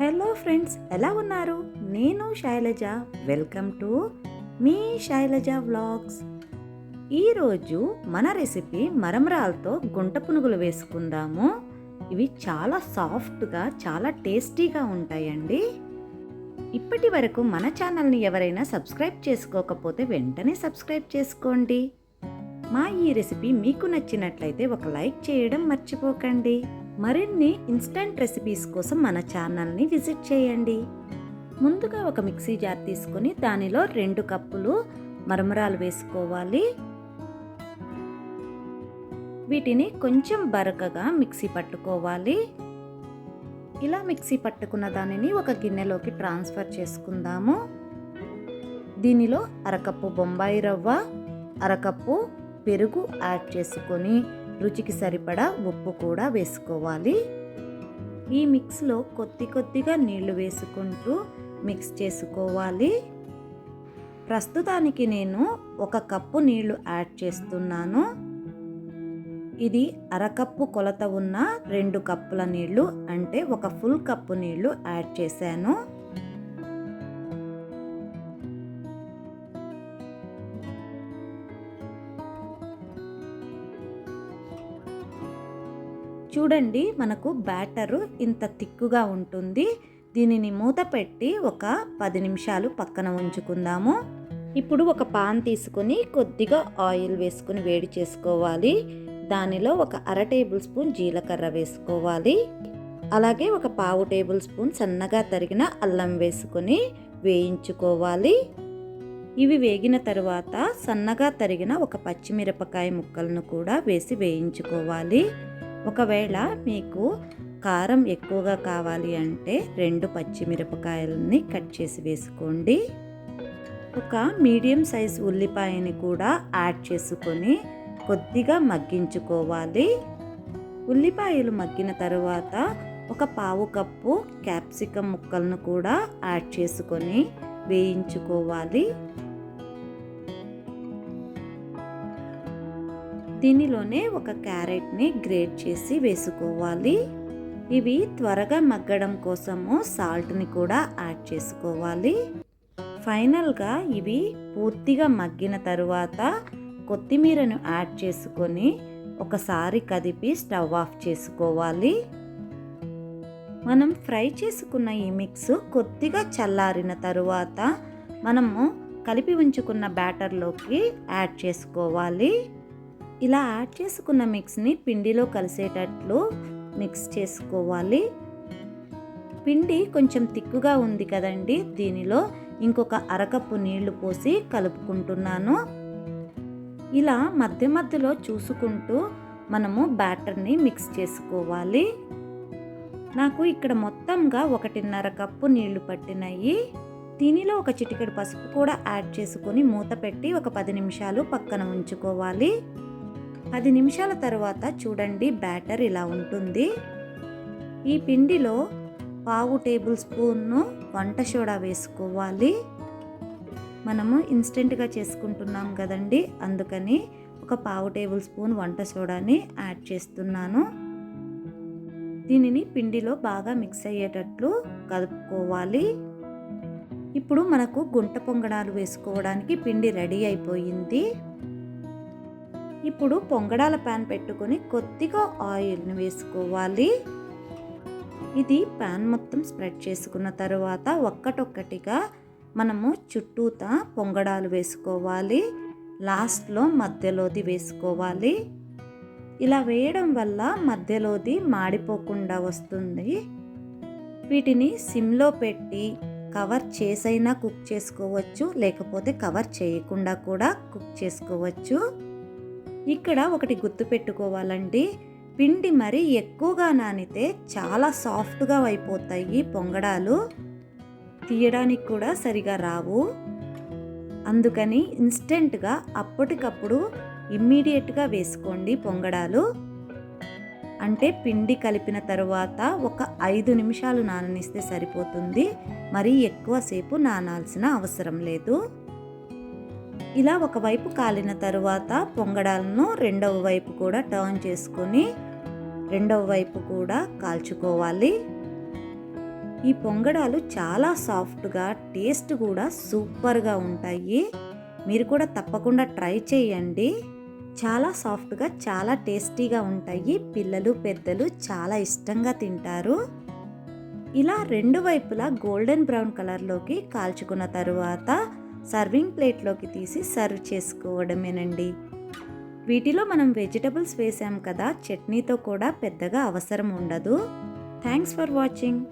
Hello friends ఎలా ఉన్నారు? నేను శైలజ. వెల్కమ్ టు మీ శైలజ వ్లాగ్స్. ఈరోజు మన రెసిపీ మరమరాలతో గుంట పునుగులు వేసుకుందాము. ఇవి చాలా సాఫ్ట్గా చాలా టేస్టీగా ఉంటాయండి. ఇప్పటి వరకు మన ఛానల్ని ఎవరైనా సబ్స్క్రైబ్ చేసుకోకపోతే వెంటనే సబ్స్క్రైబ్ చేసుకోండి. మా ఈ రెసిపీ మీకు నచ్చినట్లయితే ఒక లైక్ చేయడం మర్చిపోకండి. మరిన్ని ఇన్స్టంట్ రెసిపీస్ కోసం మన ఛానల్ని విజిట్ చేయండి. ముందుగా ఒక మిక్సీ జార్ తీసుకొని దానిలో రెండు కప్పులు మరమరాలు వేసుకోవాలి. వీటిని కొంచెం బరకగా మిక్సీ పట్టుకోవాలి. ఇలా మిక్సీ పట్టుకున్న దానిని ఒక గిన్నెలోకి ట్రాన్స్ఫర్ చేసుకుందాము. దీనిలో అరకప్పు బొంబాయి రవ్వ అరకప్పు పెరుగు యాడ్ చేసుకొని రుచికి సరిపడా ఉప్పు కూడా వేసుకోవాలి. ఈ మిక్స్లో కొద్ది కొద్దిగా నీళ్ళు వేసుకుంటూ మిక్స్ చేసుకోవాలి. ప్రస్తుతానికి నేను ఒక కప్పు నీళ్ళు యాడ్ చేస్తున్నాను. ఇది అరకప్పు కొలత ఉన్న రెండు కప్పుల నీళ్ళు అంటే ఒక ఫుల్ కప్పు నీళ్ళు యాడ్ చేశాను. చూడండి మనకు బ్యాటరు ఇంత తిక్కుగా ఉంటుంది. దీనిని మూత పెట్టి ఒక పది నిమిషాలు పక్కన ఉంచుకుందాము. ఇప్పుడు ఒక పాన్ తీసుకొని కొద్దిగా ఆయిల్ వేసుకుని వేడి చేసుకోవాలి. దానిలో ఒక అర టేబుల్ స్పూన్ జీలకర్ర వేసుకోవాలి. అలాగే ఒక పావు టేబుల్ స్పూన్ సన్నగా తరిగిన అల్లం వేసుకొని వేయించుకోవాలి. ఇవి వేగిన తరువాత సన్నగా తరిగిన ఒక పచ్చిమిరపకాయ ముక్కలను కూడా వేసి వేయించుకోవాలి. ఒకవేళ మీకు కారం ఎక్కువగా కావాలి అంటే రెండు పచ్చిమిరపకాయలని కట్ చేసి వేసుకోండి. ఒక మీడియం సైజ్ ఉల్లిపాయని కూడా యాడ్ చేసుకొని కొద్దిగా మగ్గించుకోవాలి. ఉల్లిపాయలు మగ్గిన తర్వాత ఒక పావు కప్పు క్యాప్సికం ముక్కలను కూడా యాడ్ చేసుకొని వేయించుకోవాలి. దీనిలోనే ఒక క్యారెట్ని గ్రేట్ చేసి వేసుకోవాలి. ఇవి త్వరగా మగ్గడం కోసము సాల్ట్ని కూడా యాడ్ చేసుకోవాలి. ఫైనల్గా ఇవి పూర్తిగా మగ్గిన తరువాత కొత్తిమీరను యాడ్ చేసుకొని ఒకసారి కదిపి స్టవ్ ఆఫ్ చేసుకోవాలి. మనం ఫ్రై చేసుకున్న ఈ మిక్స్ కొద్దిగా చల్లారిన తరువాత మనము కలిపి ఉంచుకున్న బ్యాటర్లోకి యాడ్ చేసుకోవాలి. ఇలా యాడ్ చేసుకున్న మిక్స్ని పిండిలో కలిసేటట్లు మిక్స్ చేసుకోవాలి. పిండి కొంచెం తిక్కుగా ఉంది కదండి దీనిలో ఇంకొక అరకప్పు నీళ్ళు పోసి కలుపుకుంటున్నాను. ఇలా మధ్య మధ్యలో చూసుకుంటూ మనము బ్యాటర్ని మిక్స్ చేసుకోవాలి. నాకు ఇక్కడ మొత్తంగా ఒకటిన్నర కప్పు నీళ్ళు పట్టినాయి. దీనిలో ఒక చిటికెడు పసుపు కూడా యాడ్ చేసుకొని మూత పెట్టి ఒక పది నిమిషాలు పక్కన ఉంచుకోవాలి. పది నిమిషాల తర్వాత చూడండి బ్యాటర్ ఇలా ఉంటుంది. ఈ పిండిలో పావు టేబుల్ స్పూన్ను వంట సోడా వేసుకోవాలి. మనము ఇన్స్టెంట్గా చేసుకుంటున్నాం కదండి. అందుకని ఒక పావు టేబుల్ స్పూన్ వంట సోడాని యాడ్ చేస్తున్నాను. దీనిని పిండిలో బాగా మిక్స్ అయ్యేటట్లు కలుపుకోవాలి. ఇప్పుడు మనకు గుంట పొంగడాలు వేసుకోవడానికి పిండి రెడీ అయిపోయింది. ఇప్పుడు పొంగడాల ప్యాన్ పెట్టుకొని కొద్దిగా ఆయిల్ని వేసుకోవాలి. ఇది ప్యాన్ మొత్తం స్ప్రెడ్ చేసుకున్న తర్వాత ఒక్కటొక్కటిగా మనము చుట్టూతా పొంగడాలు వేసుకోవాలి. లాస్ట్లో మధ్యలోది వేసుకోవాలి. ఇలా వేయడం వల్ల మధ్యలోది మాడిపోకుండా వస్తుంది. వీటిని సిమ్లో పెట్టి కవర్ చేసైనా కుక్ చేసుకోవచ్చు లేకపోతే కవర్ చేయకుండా కూడా కుక్ చేసుకోవచ్చు. ఇక్కడ ఒకటి గుర్తు పెట్టుకోవాలండి. పిండి మరి ఎక్కువగా నానితే చాలా సాఫ్ట్గా అయిపోతాయి పొంగడాలు. తీయడానికి కూడా సరిగా రావు. అందుకని ఇన్స్టెంట్గా అప్పటికప్పుడు ఇమ్మీడియట్గా వేసుకోండి పొంగడాలు. అంటే పిండి కలిపిన తరువాత ఒక ఐదు నిమిషాలు నాననిస్తే సరిపోతుంది. మరీ ఎక్కువసేపు నానాల్సిన అవసరం లేదు. ఇలా ఒకవైపు కాలిన తరువాత పొంగడాలను రెండవ వైపు కూడా టర్న్ చేసుకొని రెండవ వైపు కూడా కాల్చుకోవాలి. ఈ పొంగడాలు చాలా సాఫ్ట్గా టేస్ట్ కూడా సూపర్గా ఉంటాయి. మీరు కూడా తప్పకుండా ట్రై చేయండి. చాలా సాఫ్ట్గా చాలా టేస్టీగా ఉంటాయి. పిల్లలు పెద్దలు చాలా ఇష్టంగా తింటారు. ఇలా రెండు వైపులా గోల్డెన్ బ్రౌన్ కలర్లోకి కాల్చుకున్న తరువాత సర్వింగ్ ప్లేట్లోకి తీసి సర్వ్ చేసుకోవడమేనండి. వీటిలో మనం వెజిటబుల్స్ వేసాం కదా చట్నీతో కూడా పెద్దగా అవసరం ఉండదు. Thanks for watching.